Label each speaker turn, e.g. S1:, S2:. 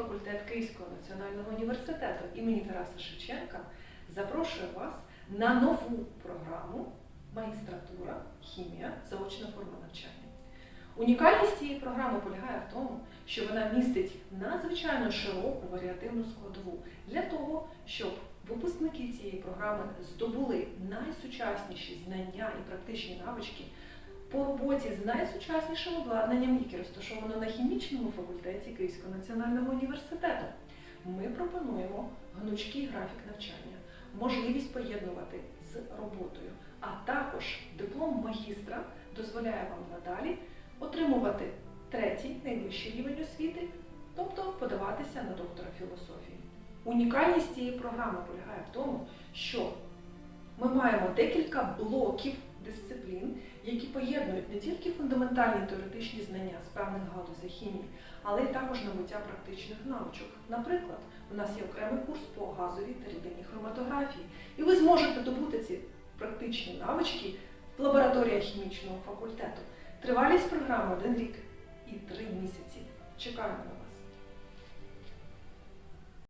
S1: Факультет Київського національного університету імені Тараса Шевченка запрошує вас на нову програму Магістратура Хімія заочна форма навчання. Унікальність цієї програми полягає в тому, що вона містить надзвичайно широку варіативну складову для того, щоб випускники цієї програми здобули найсучасніші знання і практичні навички по роботі з найсучаснішим обладнанням, яке розташовано на хімічному факультеті Київського національного університету. Ми пропонуємо гнучкий графік навчання, можливість поєднувати з роботою, а також диплом магістра дозволяє вам надалі отримувати третій найвищий рівень освіти, тобто подаватися на доктора філософії. Унікальність цієї програми полягає в тому, що ми маємо декілька блоків які поєднують не тільки фундаментальні теоретичні знання з певних галузей хімії, але й також набуття практичних навичок. Наприклад, у нас є окремий курс по газовій та рідинній хроматографії, і ви зможете добути ці практичні навички в лабораторіях хімічного факультету. Тривалість програми один рік і три місяці. Чекаємо.